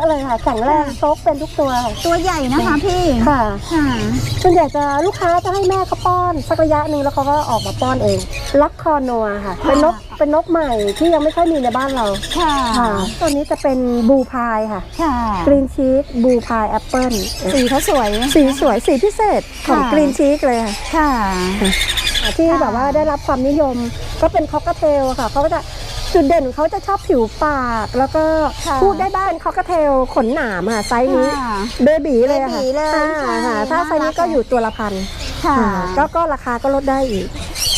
อะไรค่ะแข็งแรงค่ะโซกเป็นทุกตัวค่ะตัวใหญ่นะคะพี่ค่ะค่ะส่วนใหญ่จะลูกค้าจะให้แม่เขาป้อน สักระยะหนึ่งแล้วเขาก็ออกมาป้อนเองลักคอนัวค่ะ เป็นนกเป็นนกใหม่ที่ยังไม่ค่อยมีในบ้านเราค่ะค่ะตัวนี้จะเป็นบูพายค่ะค่ะกรีนชีสบูพายแอปเปิลสีเขาสวยสีสวยสีพิเศษของค่ะกรีนชีสเลยค่ะค่ะที่ค่ะแบบว่าได้รับความนิยมก็เป็นคอกเทลค่ะเขาก็จะ จุดเด่นของเขาจะชอบผิวปาก แล้วก็ค่ะพูดได้บ้างคอกเทลขนหนามค่ะไซส์นี้ค่ะเบบีเลยอะค่ะเบบีเลยอ่าใช่ค่ะถ้าไซส์นี้น่ารักก็อยู่ตัวละพันค่ะ อ่าก็ก็ราคาก็ลดได้อีก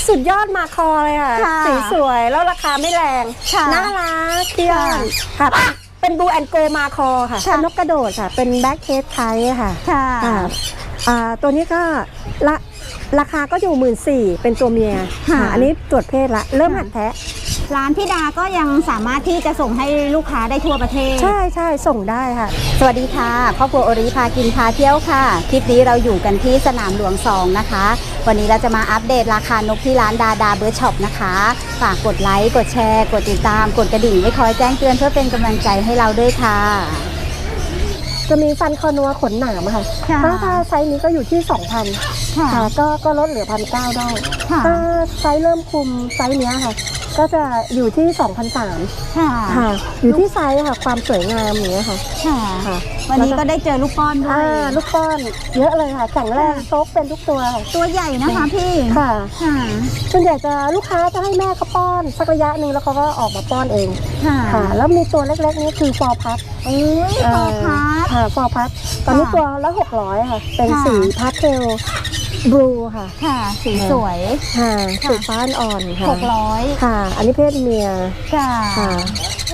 สุดยอดมาคอเลยค่ะค่ะสีสวยแล้วราคาไม่แรงค่ะน่ารักเที่ยงค่ะ เป็นบูแอนโกมาคอค่ะค่ะ เป็นนกกระโดดค่ะ เป็นแบ็คเคสไทค่ะ ค่ะค่ะอ่าตัวนี้ก็ละราคาก็อยู่หมื่นสี่เป็นตัวเมียค่ะ อ่าอันนี้ตรวจเพศละ เริ่มหัดแท้ ร้านพี่ดาก็ยังสามารถที่จะส่งให้ลูกค้าได้ทั่วประเทศ ใช่ใช่ส่งได้ค่ะ สวัสดีค่ะครอบครัวโอริพากินพาเที่ยวค่ะ คลิปนี้เราอยู่กันที่สนามหลวง2นะคะ วันนี้เราจะมาอัปเดตราคานกที่ร้านดาดาเบิร์ดช็อปนะคะ ฝากกดไลค์ กดแชร์ กดติดตาม กดกระดิ่งไว้คอยแจ้งเตือนเพื่อเป็นกำลังใจให้เราด้วยค่ะ จะมีฟันคอนัวขนหนามอะค่ะค่ะถ้าถ้าไซส์นี้ก็อยู่ที่ 2,000ค่ะค่ะก็ก็ลดเหลือพันเก้าได้ค่ะ ถ้าไซส์เริ่มคุมไซส์เนี้ยค่ะ ก็จะอยู่ที่2,003ค่ะ ค่ะ อยู่ที่ไซส์ค่ะ ความสวยงามอย่างเงี้ยค่ะ ค่ะ ค่ะวันนี้ก็ได้เจอลูกป้อนด้วอ่าย ลูกป้อนเยอะเลยค่ะแข็งแรงโซกเป็นทุกตัวค่ะตัวใหญ่นะคะพี่ ค่ะค่ะ ส่วนใหญ่จะลูกค้าจะให้แม่เขาป้อน สักระยะหนึ่งแล้วเขาก็ออกมาป้อนเองค่ะค่ะ แล้วมีตัวเล็กๆนี่คือฟอร์พัท เอ้ยพอพัด ค่ะฟอร์พัทตอนนี้ค่ะตัวละหกร้อยค่ะ เป็นค่ะ สีพาสเทลบลูค่ะ ค่ะสีสวยค่ะค่ะสีฟ้าอ่อนๆค่ะ หกร้อยค่ะ อันนี้เพศเมียค่ะ ค่ะ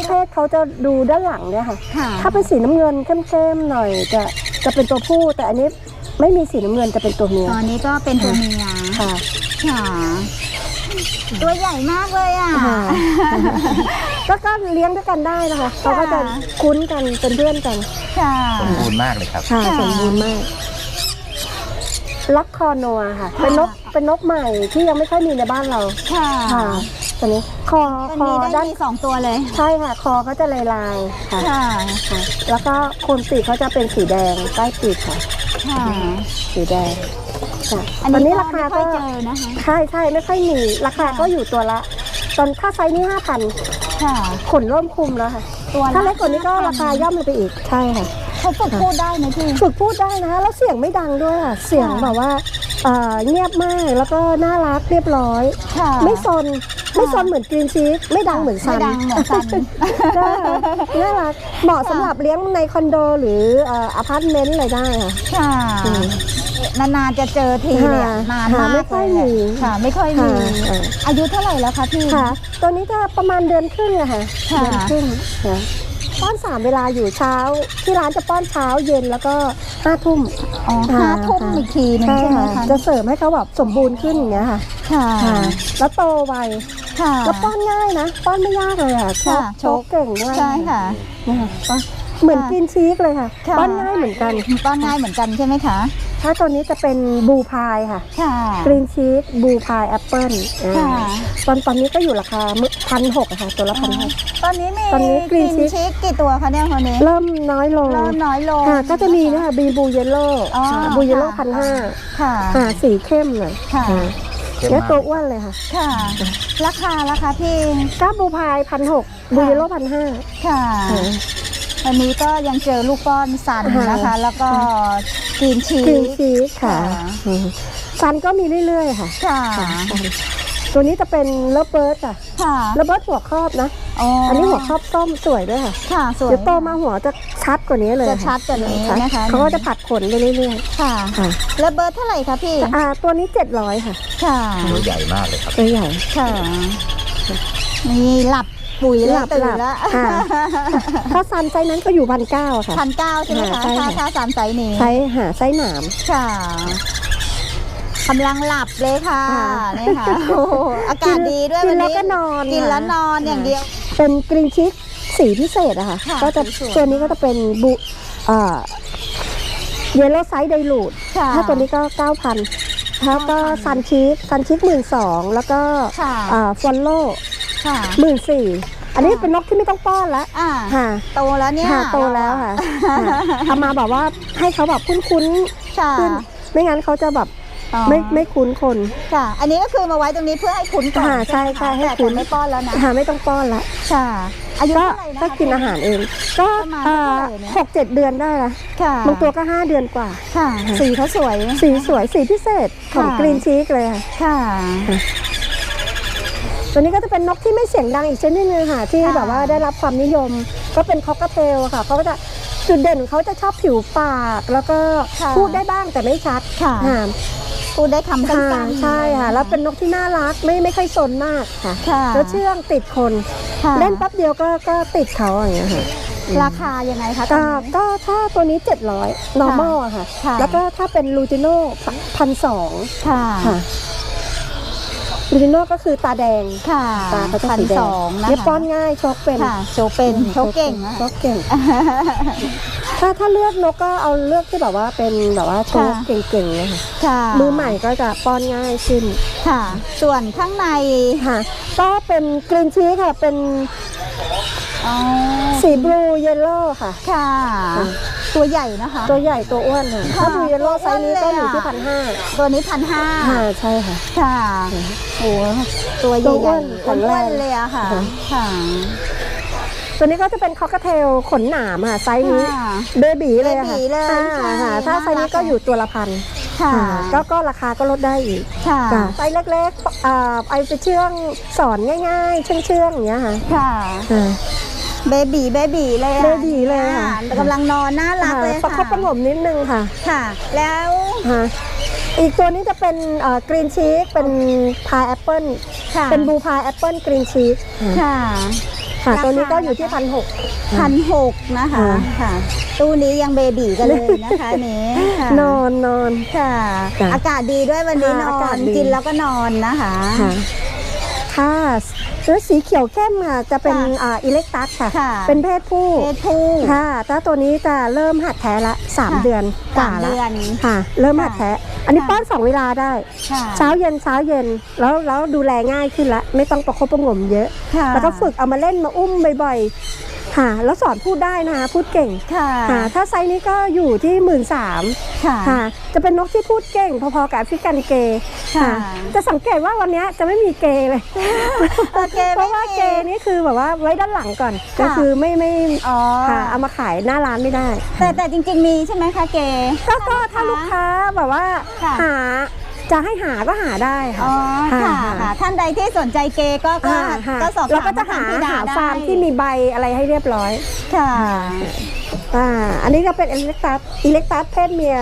เพศเขาจะดูด้านหลังเนี่ยค่ะ ค่ะ ถ้าเป็นสีน้ำเงินเข้มๆหน่อยจะจะเป็นตัวผู้ แต่อันนี้ไม่มีสีน้ำเงินจะเป็นตัวเมียตอนนี้ก็เป็นตัวเมียค่ะ ค่ะ ตัวใหญ่มากเลยอะ ค่ะก็ก็เลี้ยงด้วยกันได้นะคะเขาก็จะคุ้นกันเป็นเพื่อนกันค่ะ สมบูรณ์มากเลยครับ ค่ะค่ะ สมบูรณ์มากลักคอนัวค่ะ เป็นนกเป็นนกใหม่ที่ยังไม่ค่อยมีในบ้านเราค่ะค่ะตัวนี้คอวันคอนี้ได้ด้านมีสองตัวเลย ใช่ค่ะ คอเขาจะลายลายๆค่ะค่ะ ค่ะ แล้วก็โคนปีกเขาจะเป็นสีแดงใต้ปีกค่ะ ค่ะ สีแดง ค่ะอันตอนนี้นี้ก็ราคาไม่ค่ก็อยเจอนะคะใช่ใช่ไม่ค่อยมีราคาก็อยู่ตัวละตอนถ้าไซส์นี้ห้าพันค่ะขนเริ่มคุมแล้วค่ะตัวละถ้าเล็กกว่านี้ก็ราคาย่อมลงไปอีกใช่ค่ะเขาฝึกพูดได้ไหมพี่ฝึกพูดได้นะคะแล้วเสียงไม่ดังด้วยค่ะเสียงค่ะแบบว่าเอ่อเงียบมากแล้วก็น่ารักเรียบร้อยค่ะไม่ซนไม่ซนเหมือนกรีนชีสไม่ดังเหมือนซันไม่ดังเหมือนซันได้ค่ะน่ารักเหมาะสำหรับเลี้ยงในคอนโด หรือเอ่ออพาร์ตเมนต์อะไรได้ค่ะค่ะอืม นานๆจะเจอทีเนี่ยค่ะนานค่ะมากไม่ค่อยเลมี ค่ะ ไม่ค่อยค่ะมีอ่าอายุเท่าไหร่แล้วคะพี่ ค่ะ ตัวนี้จะประมาณเดือนครึ่งอะค่ะค่ะ เดือนครึ่งค่ะป้อนสามเวลาอยู่เช้า ที่ร้านจะป้อนเช้าเย็นแล้วก็ห้าทุ่ม อ๋อค่ะห้าทุ่มอีกทีหนึงใช่ใช่ไหมค่ะคะจะเสริมให้เขาแบบสมบูรณ์ขึ้นอย่างเงี้ยค่ะค่ะค่ะ แล้วโตไวค่ะ แล้วป้อนง่ายนะ ป้อนไม่ยากเลยค่ะค่ะโชกเก่งด้วยใช่ค่ะนะคะป้อน เหมือนค่ะกินชีสเลยค่ะค่ะ ป้อนง่ายเหมือนกัน ป้อนง่ายเหมือนกันใช่ไหมคะถ้าตัวนี้จะเป็นบูพายค่ะค่ะกรีนชีสบูพายแอปเปิลค่ะตอนตอนนี้ก็อยู่ราคาพันหกค่ะ ตัวละพันหก ตอนนี้มีตอนนี้กรีน Green ชิกกี่ตัวคะเนี่ยคนนี้เริ่มน้อยลงเริ่มน้อยลง ค่ะก็จะมีเนะคะบีบูเยลโล่อ๋อบูเยลโล่ค่ะ พันห้าค่ะ ค่ะสีเข้มหน่อยค่ะค่ะ เข้มเนี่ยมาก ตัวอ้วนเลยค่ะค่ะ ราคาราคาพี่ ก้าบูพายพันหกบูเยลโล่พันห้า ค่ะ วันนี้ก็ยังเจอลูกป้อนสันค่ะนะคะ แล้วก็กรีนชีกรีนชีสค่ะค่ะอืมซันก็มีเรื่อยๆค่ะค่ะค่ะ ตัวนี้จะเป็นเลเบิร์ดค่ะค่ะเลเบิร์ดหัวครอบนะอันนี้หัวครอบส้มสวยด้วยค่ะ ค่ะสวยเดี๋ยวโตมาหัวจะชัดกว่านี้เลยจะชัดกว่านี้ชัดนะคะเขาก็จะผัดขนไปเรื่อยค่ะๆค่ะแล้วเบอร์เท่าไหร่คะพี่อ่าตัวนี้700ค่ะ ค่ะตัวใหญ่มากเลยครับตัวใหญ่ค่ะนี่หลับ ปุ๋ยแล้วหลับตื่นหลับแล้วค่ะถ้าซันไซส์นั้นก็อยู่พันเก้าค่ะ พันเก้าใช่ไหมคะใช่ถ้าค่ะถ้าสามไซส์นี้ ไซส์หาไซส์หนาม ค่ะกำลังหลับเลยค่ะค่ะ นี่ค่ะโอ้โหอากาศดีด้วยกิวันนแล้วนี้ก็นอนกินแล้วค่ะนอนอย่างเดียว เป็นกรีนชิคสีพิเศษอะค่ะ ค่ะก็จะสวยๆ ตัวนี้ก็จะเป็นบุเอ่อเยลโล่ไซส์ไดรูดค่ะถ้าตัวนี้ก็ 9,000แล้วก็ซันชิคซันชิคหมื่นสองแล้วก็ค่ะ ฟอนโล่ ค่ะ หมื่นสี่อันนี้เป็นนกที่ไม่ต้องป้อนแล้วอ่าค่ะโตแล้วเนี่ยค่ะโตแล้วค่ะค่ะเอามาแบบว่าให้เขาแบบคุ้นค่ะๆขึ้นไม่งั้นเขาจะแบบอ๋อไม่ไม่คุ้นคนค่ะ อันนี้ก็คือมาไว้ตรงนี้เพื่อให้คุ้นก่อนค่ะใช่ใช่ให้แต่คุ้นไม่ป้อนแล้วนะค่ะไม่ต้องป้อนละค่ะอายุก็เท่าไหร่นะคะก็กินอาหารเอง ก็ประมาณเอ่อเท่าไหร่เนี่ยหกเจ็ดเดือนได้ละค่ะบางตัวก็ห้าเดือนกว่า ค่ะ สีเขาสวย สีสวยสีพิเศษของค่ะกรีนชีกเลยค่ะ ค่ะ ตัวนี้ก็จะเป็นนกที่ไม่เสียงดังอีกชนิดนึงค่ะที่ค่ะ แบบว่าได้รับความนิยม ก็เป็นคอกเทลค่ะเขาก็จะจุดเด่นของเขาจะชอบผิวปาก แล้วก็ค่ะพูดได้บ้างแต่ไม่ชัดค่ะ ค่ะพูดได้คำสั้ค่ะนๆใช่ค่ะ แล้วเป็นนกที่น่ารักไม่ไม่ค่อยซนมากค่ะค่ะแล้วเชื่องติดคน ค่ะเล่นแป๊บเดียวก็ก็ติดเขาอย่างเงี้ยค่ะ ราคายังไงคะตอก็นนี้ ก็ถ้าตัวนี้ 700 normal อะค่ะ ค่ะ แล้วก็ถ้าเป็นลูจิโน่พันสองค่ะ ค่ะ ลูจิโน่ก็คือตาแดง ค่ะตาเขาจะพันสีแดสงองนะเย็บคะป้อนง่ายชกเป็นค่ะโชว์เป็นโชว์เก่งอะชกเก่ง ถ้าถ้าเลือกนกก็เอาเลือกที่แบบว่าเป็นแบบว่าโชกค่ะเก่งๆนะคะค่ะมือใหม่ก็จะป้อนง่ายขึ้น ค่ะ ส่วนข้างในค่ะก็เป็นกรีนชีค่ะ เป็นอ๋อสีบลูเยลโล่ค่ะ ค่ะ ค่ะ ตัวใหญ่นะคะ ตัวใหญ่ตัวอ้วนค่ะค่ะถ้าบลูเยลโล่ไซส์นี้ก็อยู่ที่ตัวอ้วนเลยอะพันห้าตัวนี้พันห้าค่ะใช่ค่ะ ค่ะโอ้ตัวใหตัวอ้ญ่วนๆแข็งแรงอ้วนๆเลยอะค่ะค่ะ ค่ะ ตัวนี้ก็จะเป็นคอกเทลขนหนามค่ะไซส์นี้ค่ะเบบีเลยอะค่ะเบบีเลยอ่าใช่ค่ะ ถ้าไซส์นี้ก็อยู่ตัวละพันค่ะค่ะก็ก็ราคาก็ลดได้อีกค่ะจ้ะไซส์เล็กๆอ่าไอไปเชื่องสอนง่ายๆ เชื่องๆอย่างเงี้ยค่ะ ค่ะอ่า เบบีเบบีเลยอะเบบีเลยค่ะ กำลังนอนน่ารักเลยประค่ะคบประหงมนิดนึงค่ะค่ะ แล้วค่ะอีกตัวนี้จะเป็นกรีนชีสเป็นพายแอปเปิลค่ะเป็นบูพายแอปเปิลกรีนชีสค่ะค่ะราคาตัวนี้ก็อยู่ที่พันหกพันหกนะคะค่ะค่ะตู้นี้ยังเบบีกันเลยนะคะอันนี้ค่ะนอนนอนค่ะจ้ะอากาศดีด้วยวันนี้นค่ะออากาศนดีกินแล้วก็นอนนะคะ ค่ะค่ะแล้วสีเขียวเข้มค่ะจะเป็นค่ะอ่าอิเล็กตัสค่ะ ค่ะ เป็นเพศผู้เพศผู้ ค่ะแต่ตัวนี้จะเริ่มหัดแท้ละสามค่ะเดือนกสาว่ามละเดือนค่ะ เริ่มหัดแท้อันนี้ค่ะ ป้อนสองเวลาได้ ค่ะเช้าเย็นเช้าเย็นแล้วแล้วดูแลง่ายขึ้นละ ไม่ต้องประคบประหงมเยอะ ค่ะ แล้วก็ฝึกเอามาเล่นมาอุ้มบ่อยๆ ค่ะ แล้วสอนพูดได้นะคะพูดเก่งค่ะค่ะ ถ้าไซส์นี้ก็อยู่ที่หมื่นสามค่ะค่ะจะเป็นนกที่พูดเก่ง พอๆกับแอฟริกันเกย์ค่ะ จะสังเกตว่าวันนี้จะไม่มีเกย์เลยโอเคเพราะว่าเกย์นี่คือแบบว่าไว้ด้านหลังก่อนค่ะก็คือไม่ไม่อ๋อค่ะเอามาขายหน้าร้านไม่ได้ แต่แต่จริง ๆ มีใช่ไหมคะเกก็ก็ถ้าลูกค้าแบบว่าค่ะหา จะให้หาก็หาได้ค่ะอ๋อค่ะ ค่ะค่ะท่านใดที่สนใจเกก็ก็อ่าค่ะก็สอบเราถามก็จะหาทงพี่ดหาได้ฟาร์มที่มีใบอะไรให้เรียบร้อย ค่ะอ่าอันนี้ก็เป็นอิเล็กตัสอิเล็กตัสเพศเมีย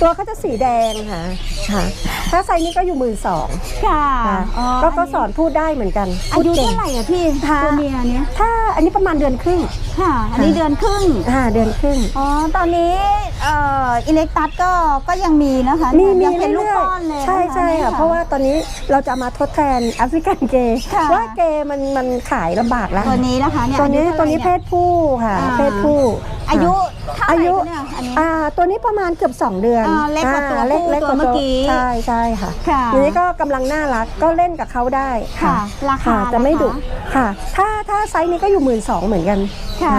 ตัวเขาจะสีแดงค่ะค่ะ ถ้าไซส์นี้ก็อยู่หมื่นสองค่ะค่ะอ๋อก็ก็นนี้สอนพูดได้เหมือนกันอาพูดยุก่งเท่าไหร่อะพี่ค่ะตัวเมียเนี้ยถ้าอันนี้ประมาณเดือนครึ่งค่ะ อันนี้เดือนครึ่งอ่าเดือนครึ่งอ๋อตอนนี้เอ่ออิเล็กตัสก็ก็ยังมีนะคะมีมียังเป็นลูกเรื่อยป้อนเลยๆใช่นใช่ค่ะ เพราะว่าตอนนี้เราจะมาทดแทนแอฟริกันเกย์ค่ะว่าเกย์มันมันขายลำบากแล้วตัวนี้นะคะเนี่ยตัวนี้อายุตัวนี้เพท่าไหร่ศผู้ค่ะอ่าเพศผู้อายุ ค่ะเท่าไหร่อายุเนี่ยอันนี้ อ่าตัวนี้ประมาณเกือบ 2 เดือนอ่าเล็กกว่าตัวอ่เล็กผู้เล็กกว่าตัวเมื่อกี้ใช่ใช่ค่ะค่ะทีนี้ก็กำลังน่ารักก็เล่นกับเขาได้ค่ะราคาค่ะจะไม่นคดุค่ะ ถ้าถ้าไซส์นี้ก็อยู่หมื่นสองเหมือนกันค่ะ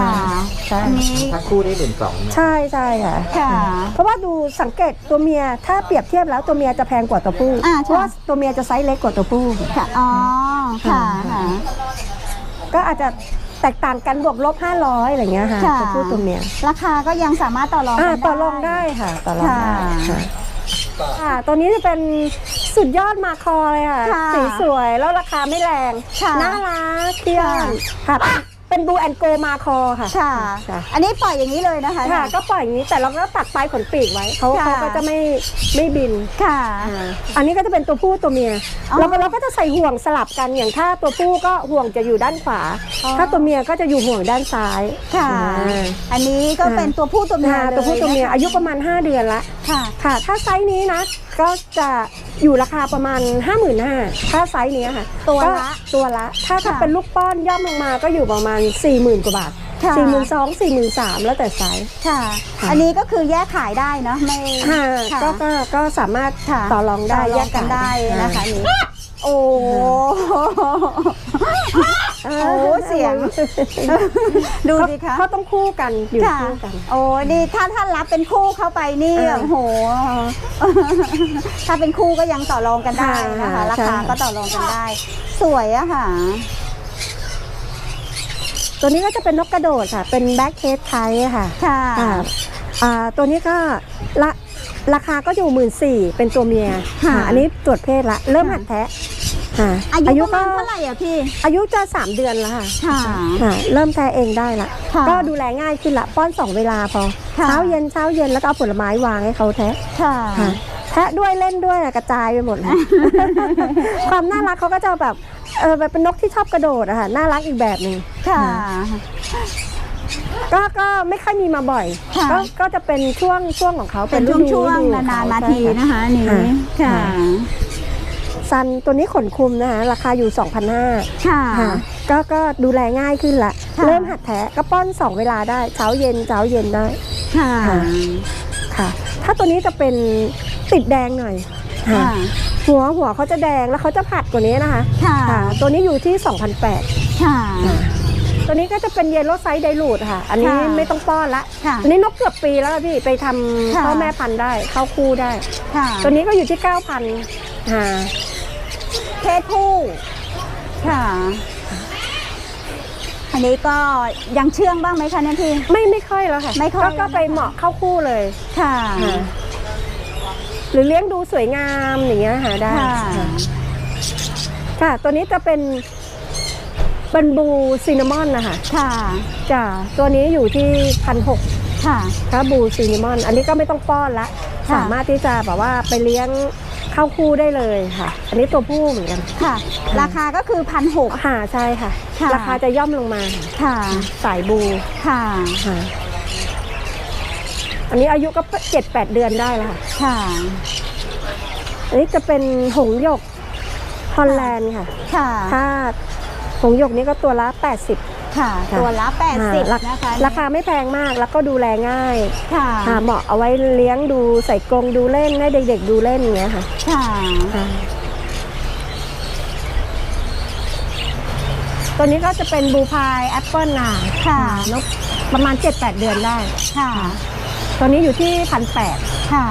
ใช่อันนี้ ถ้าคู่ได้หมื่นสองใช่ใช่ค่ะ ค่ะ เพราะว่าดูสังเกตตัวเมียถ้าเปรียบเทียบแล้วตัวเมียจะแพงกว่าตัวผู้อ่าใช่ เพราะว่าตัวเมียจะไซส์เล็กกว่าตัวผู้ ค่ะ อ๋อ ค่ะค่ะ ก็อาจจะ แตกต่างกันบวกลบ 500อะไรเงี้ยค่ะค่ะตัวผู้ตัวเมียราคาก็ยังสามารถต่อรองอ่ากันได้ ต่อรองได้ค่ะต่อรองได้ค่ะ ค่ะอ่าตัวนี้จะเป็นสุดยอดมาคอเลยค่ะค่ะสีสวยแล้วราคาไม่แรงค่ะน่ารักเที่ยงค่ะ เป็นบูแอนโกมาคอค่ะ ค่ะ ค่ะ อันนี้ปล่อยอย่างนี้เลยนะคะ ค่ะ ก็ปล่อยอย่างนี้แต่เราก็ตัดปลายขนปีกไว้เขาค่ะ เขาก็จะไม่ไม่บิน ค่ะ อันนี้ก็จะเป็นตัวผู้ตัวเมียอ๋อเราก็เราก็จะใส่ห่วงสลับกันอย่างถ้าตัวผู้ก็ห่วงจะอยู่ด้านขวา อ๋อ ถ้าตัวเมียก็จะอยู่ห่วงด้านซ้ายค่ะ อ่า อันนี้ก็เป็นตัวผู้ตัวเมียค่ะเลยตัวผู้ตัวเมียนะคะอายุประมาณ 5 เดือนละค่ะ ค่ะ ถ้าไซส์นี้นะ ก็จะอยู่ราคาประมาณ 5 5 0 0 0ถ้าไซส์นี้ค่ะตัวละก็ตัวละ ถ้าถ้าค่ะเป็นลูกป้อนย่อมลงมาก็อยู่ประมาณ 40,000 กว่าบาท ค่ะ 4 2 0 0 0 4 3 0 0แล้วแต่ไซส์ ค่ะ ค่ะ อันนี้ก็คือแยกขายได้เนาะไม่ค่ะค่ะก็ก็ก็สามารถค่ะต่อรองได้ต่อรแยองกกันได้นะคะอันนี้ โอโอ้โอ้เสียง ดูดิคะเขาต้องคู่กันอยู่ค่ะคู่กัน โอ้นี่ถ้าท่านรับเป็นคู่เข้าไปนี่เออโอ้โห ถ้าเป็นคู่ก็ยังต่อรองกันได้นะคะค่ะราใช่คาก็ต่อรองกันได้ สวยอะค่ะ ตัวนี้ก็จะเป็นนกกระโดดค่ะ เป็นแบ็คเฮดไทค่ะ ค่ะอ่าอ่าตัวนี้ก็ละราคาก็อยู่หมื่นสี่เป็นตัวเมียค่ะอ่าอันนี้ตรวจเพศละ เริ่มหัดแทะ ค่ะอายุประก็มาณเท่าไหร่อะพี่ อายุจะสามเดือนแล้วค่ะค่ะค่ะ เริ่มแทะเองได้ละค่ะก็ดูแลง่ายขึ้นละป้อนสองเวลาพอค่ะ เช้าเย็นเช้าเย็นแล้วก็เอาผลไม้วางให้เขาแทะค่ะ ค่ะแทะด้วยเล่นด้วยอะกระจายไปหมดเลย ความน่ารักเขาก็จะแบบเออแบบเป็นนกที่ชอบกระโดดอะค่ะน่ารักอีกแบบหนึ่ง ค่ะ ก็ก็ไม่ค่อยมีมาบ่อย ค่ะ ก็ก็จะเป็นช่วงช่วงของเขาเป็นฤดูช่วงฤดูๆ ของนานเขๆนาใช่ทีค่ะนะคะอันนี้ ค่ะ ค่ะ ซันตัวนี้ขนคุมนะคะราคาอยู่ 2,500ค่ะค่ะก็ก็ดูแลง่ายขึ้นละ ค่ะ เริ่มหัดแทะก็ป้อน 2 เวลาได้เช้าเย็นเช้าเย็นได้ค่ะค่ะค่ะ ถ้าตัวนี้จะเป็นติดแดงหน่อยค่ะ ค่ะหัวหัวเขาจะแดงแล้วเขาจะผัดกว่านี้นะคะค่ะ ค่ะตัวนี้อยู่ที่ 2,800ค่ะ ตัวนี้ก็จะเป็นเยลโล่ไซส์ไดรูดค่ะ อันนี้ค่ะ ไม่ต้องป้อนละ ค่ะอันนี้นกเกือบปีแล้วค่ะพี่ไปทำค่ะ พ่อแม่พันธุ์ได้เข้าคู่ได้ ค่ะ ตัวนี้ก็อยู่ที่ 9,000ค่ะ เพศผู้ค่ะ อันนี้ก็ยังเชื่องบ้างไหมคะเนี่ยพี่ ไม่ไม่ค่อยแล้วค่ะไม่ค่อย ก็ก็แล้วนะคะไปเหมาะเข้าคู่เลยค่ะ ค่ะหรือเลี้ยงดูสวยงามอย่างเงี้ยหาได้ค่ะ ค่ะค่ะ ตัวนี้จะเป็นบันบูซินนามอนนะคะค่ะจ้ะตัวนี้อยู่ที่พันหก ค่ะครับบูซินนามอน อันนี้ก็ไม่ต้องป้อนละ ค่ะ สามารถที่จะแบบว่าไปเลี้ยง เข้าคู่ได้เลยค่ะ อันนี้ตัวผู้เหมือนกันค่ะ ราคาก็คือพันหกค่ะใช่ค่ะ ค่ะราคาจะย่อมลงมาค่ะค่ะ สายบูค่ะ ค่ะ อันนี้อายุก็เจ็ดแปดเดือนได้แล้วค่ะค่ะ อันนี้จะเป็นหงส์หยกฮอลแลนด์ค่ะค่ะ ถ้าหงส์หยกนี้ก็ตัวละ80 ค่ะ ค่ะตัวละแปดสิบอ่ารานะคะราคาไม่แพงมากแล้วก็ดูแลง่ายค่ะค่ะเหมาะเอาไว้เลี้ยงดูใส่กรงดูเล่นให้เด็กๆดูเล่นอย่างเงี้ยค่ะค่ะ ค่ะ ตัวนี้ก็จะเป็นบูพายแอปเปิลน่ะค่ะ นกประมาณ 7-8 เดือนได้ ค่ะ ตัวนี้อยู่ที่พันแปดค่ะ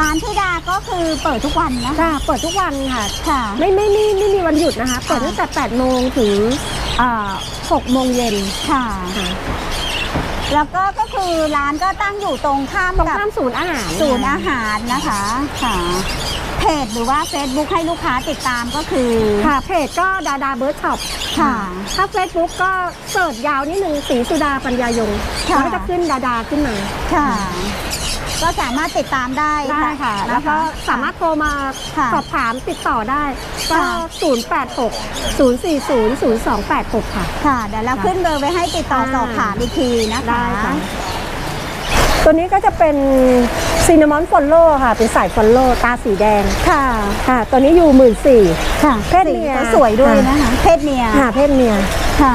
ร้านที่ดา ก็คือเปิดทุกวันนะค่ะเปิดทุกวันค่ะ ค่ะ ไม่ไม่ไม่ไม่มีวันหยุดนะคะ เปิดตั้งแต่8โมงถึงอ่า6โมงเย็นค่ะค่ะ แล้วก็ก็คือร้านก็ตั้งอยู่ตรงข้ามตรงกับข้ามศูนย์อาหาร ศูนย์อาหารนะคะ ค่ะเพจหรือว่า Facebook ให้ลูกค้าติดตามก็คือ ค่ะเพจก็ดาดาเบิร์ดช็อปค่ะ ถ้า Facebook ก็เสิร์ชยาวนิดนึงสีสุดาปัญญายงค่ะแล้วก็จะขึ้นดาดาขึ้นมาค่ะ ก็สามารถติดตามได้ได้ค่ะ นแล้วก็สามารถโทรมาค่ะสอบถามติดต่อได้ ก็ ค่ะ 086 040 0286 ค่ะ ค่ะ เดี๋ยวเราขึ้นเบอร์ไว้ให้ติดต่อค่ะสอบถามอีกทีนะคะ ได้ค่ะ ตัวนี้ก็จะเป็นซินนามอนฟอลโล่ค่ะ เป็นสายฟอลโล่ตาสีแดงค่ะ ค่ะ ตัวนี้อยู่หมื่นสี่ ค่ะเพศเมีย สีก็สวยด้วยนะคะ เพศเมียค่ะเพศเมีย ค่ะ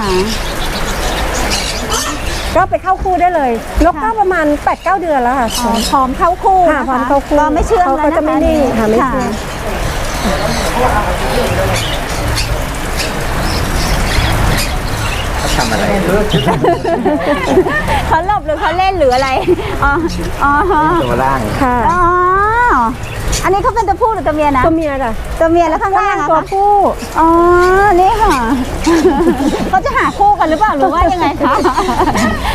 ก็ไปเข้าคู่ได้เลยนกก็ค่ะประมาณ8-9เดือนแล้วค่ะอ๋อพร้อมเข้าคู่ค่ะนะคะพร้อมเข้าคู่ก็ไม่เชื่องเขาแล้วก็นะคะจะไม่นิ่งค่ะไม่เชื่องทำอะไรเขาหลบหรือเขาเล่นหรืออะไร อ๋อ อ๋อตัวล่าง ค่ะ อ๋อ อันนี้เขาเป็นตัวผู้หรือตัวเมียนะ ตัวเมียจ้ะตัวเมียแล้วข้างล่างอะตัวคะผู้ อ๋อ นี่ค่ะ เขาจะหาคู่กันหรือเปล่าหรือว่ายังไงคะ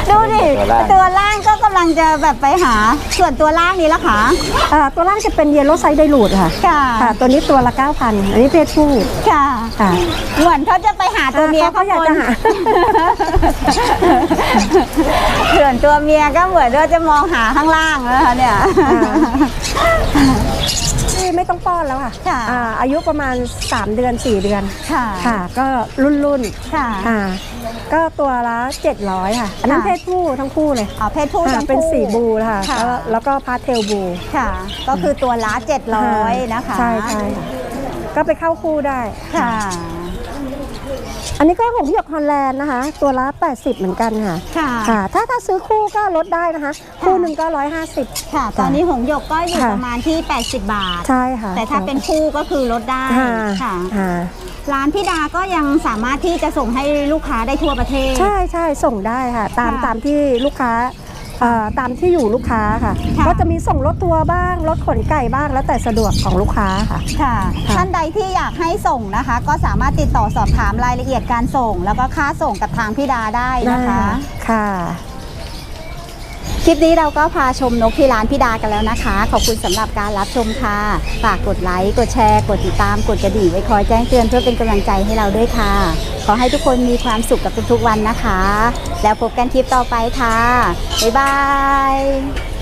ดูดิ ตัวล่างก็กำลังจะแบบไปหา ส่วนตัวล่างนี้ละคะอ่าตัวล่างจะเป็นเยลโล่ไซด์ไดรูดค่ะค่ะ ค่ะ ตัวนี้ตัวละ 9,000 อันนี้เพศผู้ค่ะ ค่ะ เหมือนเขาจะไปหาตัวเมียอ่าเขาอยากจะหา ส่วนตัวเมียก็เหมือนว่าจะมองหาข้างล่างนะคะเนี่ย ที่ไม่ต้องป้อนแล้วค่ะค่ะอ่าอายุประมาณ 3 เดือน 4 เดือนค่ะค่ะก็รุ่นรุ่นค่ะๆค่ะก็ตัวละ 700 ค่ะ อันนั้นค่ะ เพศผู้ทั้งคู่เลยอ๋อเพศผู้ค่ะทั้งคู่ เป็นสีบูค่ะค่ะ แล้วแล้วก็พาสเทลบูค่ะ ก็คือตัวละ700นะคะใช่ใช่ค่ะก็ไปเข้าคู่ได้ ค่ะ อันนี้ก็หงส์หยกฮอลแลนด์นะคะ ตัวละ 80 เหมือนกันค่ะ ค่ะ ค่ะ ถ้าถ้าซื้อคู่ก็ลดได้นะคะ คู่หนึ่งก็ 150 ค่ะ ตอนนี้หงส์หยกก็อยู่ค่ะ ประมาณที่ 80 บาท ใช่ค่ะแต่ถ้าเป็นคู่ก็คือลดได้ ค่ะค่ะ ค่ะ ร้านพี่ดาก็ยังสามารถที่จะส่งให้ลูกค้าได้ทั่วประเทศ ใช่ใช่ส่งได้ค่ะ ตามค่ะ ตามที่ลูกค้าเอ่อตามที่อยู่ลูกค้าค่ะ ค่ะ ก็จะมีส่งรถทัวร์บ้าง รถขนไก่บ้างแล้วแต่สะดวกของลูกค้าค่ะ ค่ะ ค่ะ ท่านใดที่อยากให้ส่งนะคะ ก็สามารถติดต่อสอบถามรายละเอียดการส่ง แล้วก็ค่าส่งกับทางพี่ดาได้นะคะค่ะ คลิปนี้เราก็พาชมนกที่ร้านพี่ดากันแล้วนะคะ ขอบคุณสำหรับการรับชมค่ะ ฝากกดไลค์ กดแชร์ กดติดตาม กดกระดิ่งไว้คอยแจ้งเตือนเพื่อเป็นกำลังใจให้เราด้วยค่ะ ขอให้ทุกคนมีความสุขกับทุกๆวันนะคะ แล้วพบกันคลิปต่อไปค่ะ บ๊ายบาย